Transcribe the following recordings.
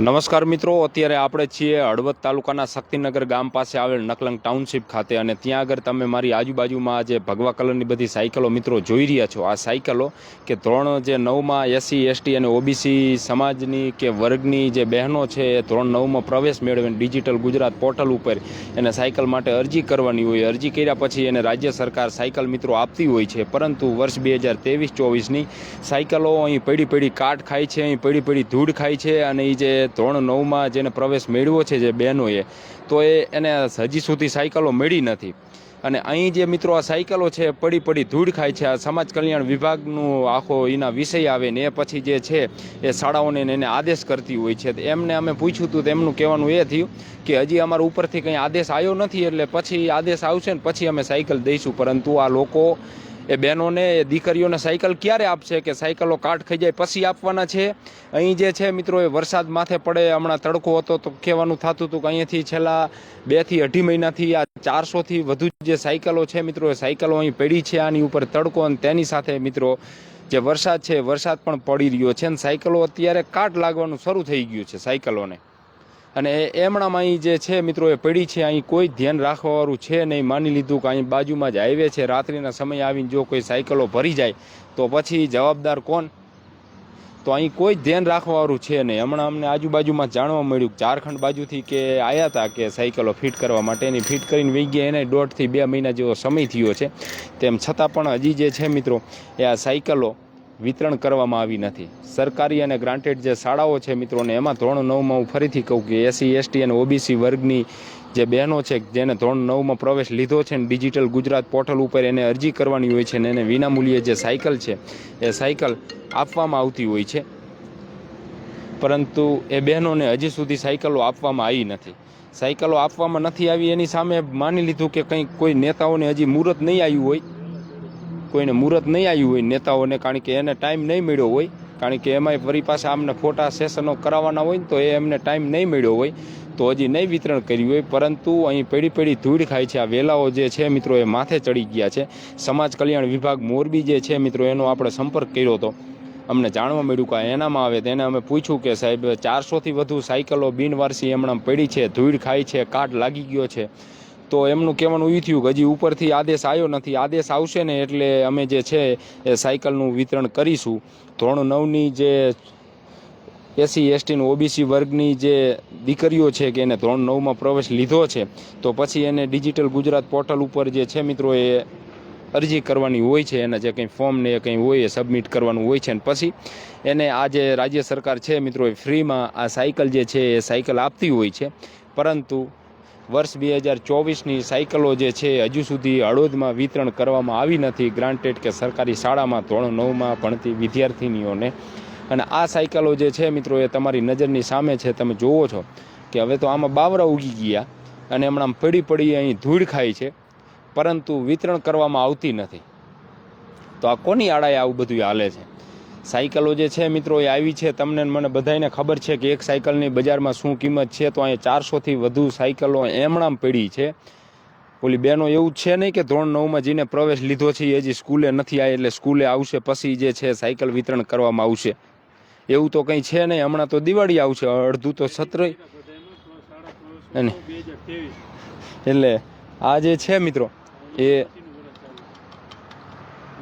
નમસ્કાર મિત્રો, અત્યારે આપણે છીએ હળવદ તાલુકાના શક્તિનગર ગામ પાસે આવેલ નકલંગ ટાઉનશીપ ખાતે અને ત્યાં આગળ તમે મારી આજુબાજુમાં જે ભગવા કલરની બધી સાયકલો મિત્રો જોઈ રહ્યા છો. આ સાયકલો કે ધોરણ જે નવમાં એસસી, એસટી અને ઓબીસી સમાજની કે વર્ગની જે બહેનો છે, એ ધોરણ નવમાં પ્રવેશ મેળવીને ડિજિટલ ગુજરાત પોર્ટલ ઉપર એને સાયકલ માટે અરજી કરવાની હોય. અરજી કર્યા પછી એને રાજ્ય સરકાર સાયકલ મિત્રો આપતી હોય છે. પરંતુ વર્ષ બે હજાર ત્રેવીસ ચોવીસની સાયકલો અહીં પડી પડી કાટ ખાય છે, અહીં પડી પડી ધૂળ ખાય છે અને એ જે ધોરણ નવમાં જેને પ્રવેશ મેળવ્યો છે જે બહેનોએ, તો એ એને હજી સુધી સાયકલો મળી નથી. અને અહીં જે મિત્રો આ સાયકલો છે પડી પડી ધૂળ ખાય છે. આ સમાજ કલ્યાણ વિભાગનું આખો એના વિષય આવે ને એ પછી જે છે, એ શાળાઓને એને આદેશ કરતી હોય છે. એમને અમે પૂછ્યું હતું એમનું કહેવાનું એ થયું કે હજી અમારા ઉપરથી કંઈ આદેશ આવ્યો નથી, એટલે પછી આદેશ આવશે ને પછી અમે સાયકલ દઈશું. પરંતુ આ લોકો એ બહેનોને, એ દીકરીઓને સાયકલ ક્યારે આપશે કે સાયકલો કાટ ખાઈ જાય પછી આપવાના છે? અહીં જે છે મિત્રો, એ વરસાદ માથે પડે, હમણાં તડકો હતો તો કહેવાનું થતું હતું કે અહીંયાથી છેલ્લા બેથી અઢી મહિનાથી આ ચારસોથી વધુ જે સાયકલો છે મિત્રો, એ સાયકલો અહીં પડી છે, આની ઉપર તડકો અને તેની સાથે મિત્રો, જે વરસાદ છે વરસાદ પણ પડી રહ્યો છે અને સાયકલો અત્યારે કાટ લાગવાનું શરૂ થઈ ગયું છે સાયકલોને. અને એમણામાં અહીં જે છે મિત્રો, એ પડી છે. અહીં કોઈ ધ્યાન રાખવાવાળું છે નહીં. માની લીધું કે અહીં બાજુમાં જ હાઈવે છે. રાત્રિના સમયે આવીને જો કોઈ સાયકલો ભરી જાય, તો પછી જવાબદાર કોણ? તો અહીં કોઈ ધ્યાન રાખવાવાળું છે નહીં. હમણાં અમને આજુબાજુમાં જાણવા મળ્યું ઝારખંડ બાજુથી કે આવ્યા હતા કે સાયકલો ફિટ કરવા માટે. એની ફિટ કરીને વહી ગયા. એને દોઢથી બે મહિના જેવો સમય થયો છે. તેમ છતાં પણ હજી જે છે મિત્રો, એ આ સાયકલો વિતરણ કરવામાં આવી નથી. સરકારી અને ગ્રાન્ટેડ જે શાળાઓ છે મિત્રોને એમાં ધોરણ નવમાં હું ફરીથી કહું કે એસસી એસટી અને ઓબીસી વર્ગની જે બહેનો છે, જેને ધોરણ નવમાં પ્રવેશ લીધો છે ને ડિજિટલ ગુજરાત પોર્ટલ ઉપર એને અરજી કરવાની હોય છે ને, એને વિનામૂલ્યે જે સાયકલ છે, એ સાયકલ આપવામાં આવતી હોય છે. પરંતુ એ બહેનોને હજી સુધી સાયકલો આપવામાં આવી નથી. સાયકલો આપવામાં નથી આવી એની સામે માની લીધું કે કંઈક કોઈ નેતાઓને હજી મુહૂર્ત નહીં આવ્યું હોય. કોઈને મુહૂર્ત નહીં આવ્યું હોય નેતાઓને, કારણ કે એને ટાઈમ નહીં મળ્યો હોય, કારણ કે એમાંય ફરી પાછા આમને ફોટા સેશનો કરાવવાના હોય ને તો એ એમને ટાઈમ નહીં મળ્યો હોય, તો હજી નહીં વિતરણ કર્યું હોય. પરંતુ અહીં પેઢી પેઢી ધૂળ ખાય છે. આ વેલાઓ જે છે મિત્રો, એ માથે ચડી ગયા છે. સમાજ કલ્યાણ વિભાગ મોરબી જે છે મિત્રો, એનો આપણે સંપર્ક કર્યો હતો. અમને જાણવા મળ્યું કે એનામાં આવે તેને અમે પૂછ્યું કે સાહેબ, ચારસોથી વધુ સાયકલો બિનવારસી હમણાં પડી છે, ધૂળ ખાય છે, કાટ લાગી ગયો છે. તો એમનું કહેવાનું એ થયું કે હજી ઉપરથી આદેશ આવ્યો નથી. આદેશ આવશે ને એટલે અમે જે છે એ સાયકલનું વિતરણ કરીશું. ધોરણ નવની જે એસસી એસટીનું ઓબીસી વર્ગની જે દીકરીઓ છે કે એને ધોરણ નવમાં પ્રવેશ લીધો છે, તો પછી એને ડિજિટલ ગુજરાત પોર્ટલ ઉપર જે છે મિત્રો એ અરજી કરવાની હોય છે. એના જે કંઈ ફોર્મ ને કંઈ હોય એ સબમિટ કરવાનું હોય છે. અને પછી એને આ જે રાજ્ય સરકાર છે મિત્રો એ ફ્રીમાં આ સાયકલ જે છે એ સાયકલ આપતી હોય છે. પરંતુ વર્ષ બે હજાર ચોવીસની સાયકલો જે છે, હજુ સુધી હળવદમાં વિતરણ કરવામાં આવી નથી. ગ્રાન્ટેડ કે સરકારી શાળામાં ધોરણ નવમાં ભણતી વિદ્યાર્થિનીઓને. અને આ સાયકલો જે છે મિત્રો, એ તમારી નજરની સામે છે. તમે જુઓ છો કે હવે તો આમાં બાવરા ઉગી ગયા અને હમણાં પડી પડી અહીં ધૂળ ખાય છે, પરંતુ વિતરણ કરવામાં આવતી નથી. તો આ કોની આડાએ આવું બધું હાલે છે? સાયકલો જે છે મિત્રો એ આવી છે. તમને મને બધાને ખબર છે કે એક સાયકલની બજારમાં શું કિંમત છે તો અહીંયા ચારસોથી વધુ સાયકલો એમણામ પડી છે. ઓલી બેનો એવું છે નહીં કે ધોરણ નવમાં જેને પ્રવેશ લીધો છે એ હજી સ્કૂલે નથી આવી એટલે સ્કૂલે આવશે પછી જે છે સાયકલ વિતરણ કરવામાં આવશે. એવું તો કંઈ છે નહીં હમણાં તો દિવાળી આવશે અડધું તો સત્ર એટલે આ જે છે મિત્રો એ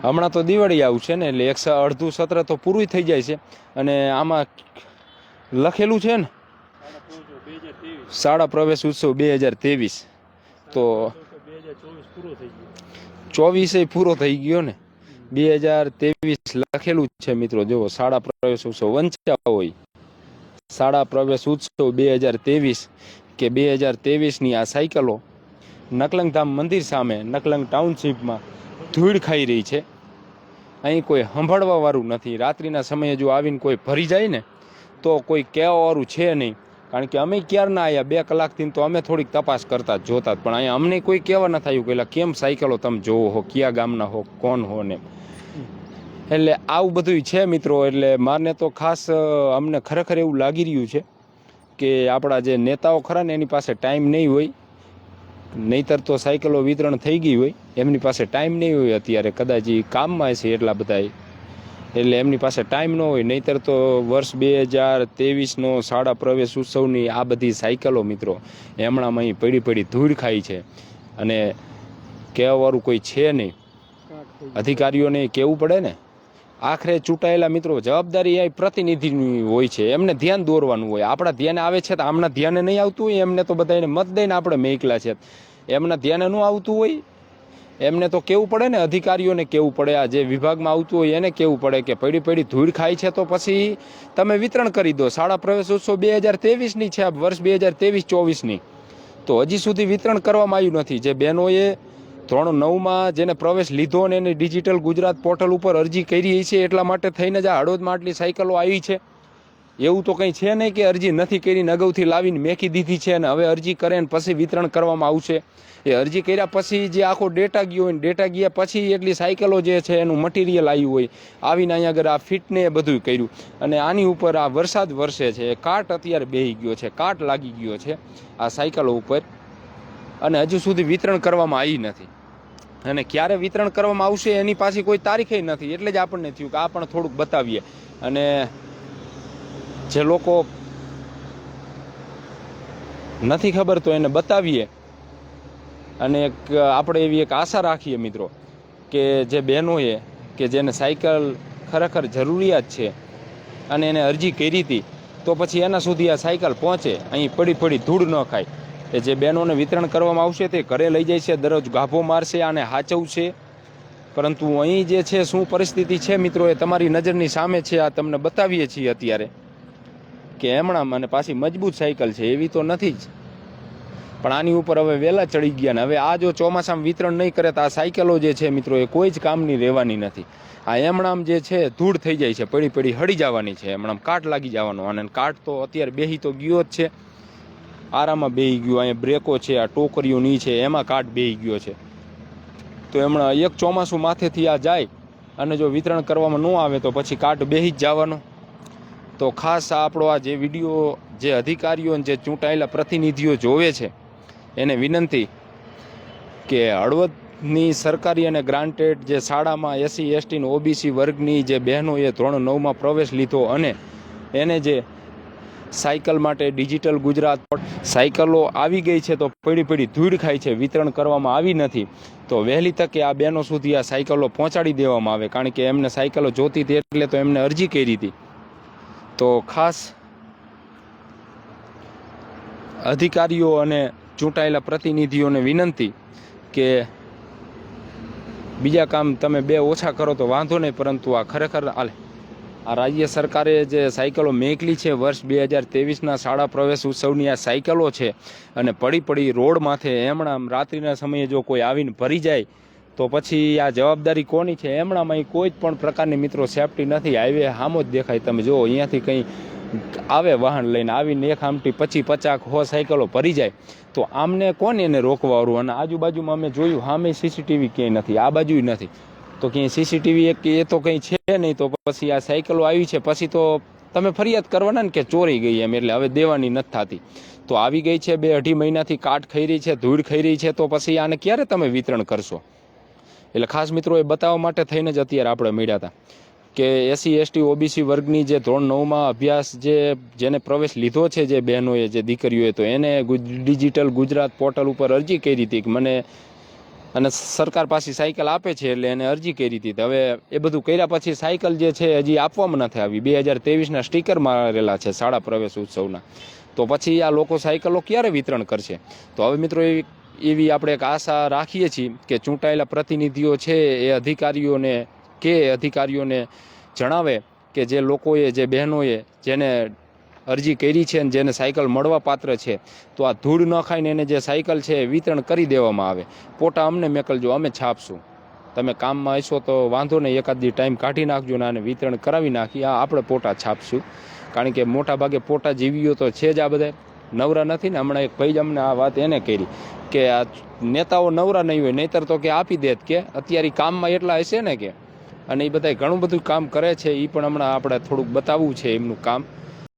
હમણાં તો દિવાળી આવશે ને, એટલે એક અડધું સત્ર તો પૂરું થઈ જાય છે. અને આમાં લખેલું છે ને, શાળા પ્રવેશ ઉત્સવ બે હજાર ત્રેવીસ. તો ચોવીસે પૂરો થઈ ગયો ને. બે હજાર ત્રેવીસ લખેલું છે મિત્રો, જુઓ, શાળા પ્રવેશ ઉત્સવ વંચા હોય. શાળા પ્રવેશ ઉત્સવ બે હજાર ત્રેવીસ કે બે હજાર ત્રેવીસની આ સાયકલો નકલંગ ધામ મંદિર સામે, નકલંગ ટાઉનશીપમાં ધૂળ ખાઈ રહી છે. અહીં કોઈ સંભાળવાવાળું નથી. રાત્રિના સમયે જો આવીને કોઈ ભરી જાય ને, તો કોઈ કહેવાવાળું છે નહીં. કારણ કે અમે ક્યારના આવ્યા બે કલાકથી તો અમે થોડીક તપાસ કરતા જોતા પણ અહીંયા અમને કોઈ કહેવા ન થયું કે કેમ સાયકલો તમે જોવો હો? કયા ગામના હો? કોણ હો ને? એટલે આવું બધું છે મિત્રો. એટલે મારને તો ખાસ અમને ખરેખર એવું લાગી રહ્યું છે કે આપણા જે નેતાઓ ખરા ને એની પાસે ટાઈમ નહીં હોય. નહીતર તો સાયકલો વિતરણ થઈ ગઈ હોય એમની પાસે ટાઈમ નહીં હોય અત્યારે. કદાચ એ કામમાં છે એટલા બધા એટલે એમની પાસે ટાઈમ ન હોય. નહીતર તો વર્ષ બે હજાર ત્રેવીસનો શાળા પ્રવેશ ઉત્સવની આ બધી સાયકલો મિત્રો એમણામાં અહીં પડી પડી ધૂળ ખાઈ છે. અને કહેવાવાળું કોઈ છે નહીં. અધિકારીઓને કહેવું પડે ને? આખરે ચૂંટાયેલા મિત્રો, જવાબદારી એ પ્રતિનિધિની હોય છે. એમને ધ્યાન દોરવાનું હોય. આપણા ધ્યાને આવે છે તો આમના ધ્યાને નહીં આવતું હોય, એમને તો બધાને મત દઈને આપણે મેકલા છે. એમના ધ્યાને ન આવતું હોય, એમને તો કેવું પડે ને? અધિકારીઓને કેવું પડે? આ જે વિભાગમાં આવતું હોય એને કેવું પડે કે પડી પડી ધૂળ ખાય છે તો પછી તમે વિતરણ કરી દો. શાળા પ્રવેશ ઉત્સવ બે હજાર ત્રેવીસની છે, આ વર્ષ બે હજાર ત્રેવીસ ચોવીસની. તો હજી સુધી વિતરણ કરવામાં આવ્યું નથી. જે બહેનોએ ધોરણ નવમાં જેને પ્રવેશ લીધો અને એને ડિજિટલ ગુજરાત પોર્ટલ ઉપર અરજી કરી છે, એટલા માટે થઈને જ આ હળવદમાં આટલી સાયકલો આવી છે. એવું તો કંઈ છે નહીં કે અરજી નથી કરીને અગાઉથી લાવીને મેકી દીધી છે અને હવે અરજી કરે ને પછી વિતરણ કરવામાં આવશે. એ અરજી કર્યા પછી જે આખો ડેટા ગયો હોય ડેટા ગયા પછી એટલી સાયકલો જે છે એનું મટીરિયલ આવ્યું હોય, આવીને અહીંયા આગળ આ ફિટને એ બધું કર્યું. અને આની ઉપર આ વરસાદ વરસે છે કાટ અત્યારે બેહી ગયો છે, કાટ લાગી ગયો છે આ સાયકલો ઉપર. અને હજુ સુધી વિતરણ કરવામાં આવી નથી. અને ક્યારે વિતરણ કરવામાં આવશે એની પાસે કોઈ તારીખે નથી. એટલે જ આપણને થયું કે આ પણ થોડુંક બતાવીએ. અને જે લોકો નથી ખબર તો એને બતાવીએ. અને એક આપણે એવી એક આશા રાખીએ મિત્રો કે જે બહેનોએ કે જેને સાયકલ ખરેખર જરૂરિયાત છે અને એને અરજી કરી હતી, તો પછી એના સુધી આ સાયકલ પહોંચે. અહીં પડી પડી ધૂળ ન ખાય. એ જે બહેનોને વિતરણ કરવામાં આવશે તે ઘરે લઈ જાય છે, દરરોજ ગાભો મારશે અને હાચવશે. પરંતુ અહીં જે છે, શું પરિસ્થિતિ છે મિત્રો, એ તમારી નજરની સામે છે, આ તમને બતાવીએ છીએ અત્યારે. કે એમણામ અને પાછી મજબૂત સાયકલ છે, એવી તો નથી જ. પણ આની ઉપર હવે વહેલા ચડી ગયા ને, હવે આ જો ચોમાસામાં વિતરણ નહીં કરે તો આ સાયકલો જે છે મિત્રો, એ કોઈ જ કામની રહેવાની નથી. આ એમણામ જે છે, ધૂળ થઈ જાય છે, પડી પડી હળી જવાની છે, એમણામ કાટ લાગી જવાનો અને કાટ તો અત્યારે બેહી તો ગયો જ છે. આરામાં બેહી ગયો, અહીંયા બ્રેકો છે, આ ટોકરીઓ ની છે, એમાં કાટ બેહી ગયો છે. તો એમણે એક ચોમાસું માથેથી આ જાય, અને જો વિતરણ કરવામાં ન આવે તો પછી કાટ બેહી જ જવાનો. તો ખાસ આપણો આ જે વીડિયો, જે અધિકારીઓ જે ચૂંટાયેલા પ્રતિનિધિઓ જોવે છે, એને વિનંતી કે હળવદની સરકારી અને ગ્રાન્ટેડ જે શાળામાં એસસી એસટી ઓબીસી વર્ગની જે બહેનોએ ધોરણ નવમાં પ્રવેશ લીધો અને એને જે સાયકલ માટે ડિજિટલ ગુજરાત સાયકલો આવી ગઈ છે તો પડી પડી ધૂળ ખાય છે, વિતરણ કરવામાં આવી નથી. તો વહેલી તકે આ બહેનો સુધી આ સાયકલો પહોંચાડી દેવામાં આવે, કારણ કે એમને સાયકલો જોતી હતી એટલે તો એમને અરજી કરી હતી. તો ખાસ અધિકારીઓ અને ચૂંટાયેલા પ્રતિનિધિઓને વિનંતી કે બીજા કામ તમે બે ઓછા કરો તો વાંધો નહીં, પરંતુ આ ખરેખર આલે આ રાજ્ય સરકારે જે સાયકલો મેકલી છે, વર્ષ બે હજાર ત્રેવીસના શાળા પ્રવેશ ઉત્સવની આ સાયકલો છે અને પડી પડી રોડ માથે એમણામ રાત્રિના સમયે જો કોઈ આવીને ભરી જાય, તો પછી આ જવાબદારી કોની છે? એમણામાં કોઈ પણ પ્રકારની મિત્રો સેફટી નથી. હાઈવે હામો જ દેખાય. તમે જુઓ, અહીંયાથી કંઈ આવે વાહન લઈને આવીને એક આમટી પચી પચાક હો સાયકલો ભરી જાય. તો આમને કોને એને રોકવાવાળું અને આજુબાજુમાં અમે જોયું સામે સીસીટીવી ક્યાંય નથી. આ બાજુ નથી. તો ક્યાંય સીસીટીવી એક એ તો કંઈ છે નહીં, તો પછી આ સાયકલો આવી છે. પછી તો તમે ફરિયાદ કરવાના ને કે ચોરી ગઈ એમ, એટલે હવે દેવાની નથી થતી. તો આવી ગઈ છે બે અઢી મહિનાથી કાટ ખાઈ છે, ધૂળ ખાઈ છે, તો પછી આને ક્યારે તમે વિતરણ કરશો? એટલે ખાસ મિત્રો એ બતાવવા માટે થઈને જ અત્યારે આપણે મળ્યા હતા કે એસસી એસટી ઓબીસી વર્ગની જે ધોરણ નવમાં અભ્યાસ જે જેને પ્રવેશ લીધો છે જે બહેનોએ, જે દીકરીઓએ, તો એને ડિજિટલ ગુજરાત પોર્ટલ ઉપર અરજી કરી હતી કે મને અને સરકાર પાસે સાયકલ આપે છે એટલે એને અરજી કરી હતી. હવે એ બધું કર્યા પછી સાયકલ જે છે હજી આપવામાં નથી આવી. બે હજાર ત્રેવીસના સ્ટીકર મારેલા છે શાળા પ્રવેશ ઉત્સવના. તો પછી આ લોકો સાયકલો ક્યારે વિતરણ કરશે? તો હવે મિત્રો એવી એવી આપણે એક આશા રાખીએ છીએ કે ચૂંટાયેલા પ્રતિનિધિઓ છે એ અધિકારીઓને કે અધિકારીઓને જણાવે કે જે લોકોએ, જે બહેનોએ જેને અરજી કરી છે અને જેને સાયકલ મળવા પાત્ર છે, તો આ ધૂળ ન ખાઈને એને જે સાયકલ છે એ વિતરણ કરી દેવામાં આવે. પોટા અમને મેકલજો, અમે છાપશું. તમે કામમાં હશો તો વાંધો નહીં, એકાદ ટાઈમ કાઢી નાખજો ને આને વિતરણ કરાવી નાખી, આ આપણે પોટા છાપશું. કારણ કે મોટા ભાગે પોટા જીવીઓ તો છે જ આ બધા. નવરા નથી ને હમણાં એક ભાઈ જ અમને આ વાત એને કરી કે આ નેતાઓ નવરા નહીં હોય, નહીતર તો કે આપી દેત કે, અત્યારે કામમાં એટલા હશે ને કે? અને એ બધા ઘણું બધું કામ કરે છે એ પણ હમણાં આપણે થોડુંક બતાવવું છે એમનું કામ.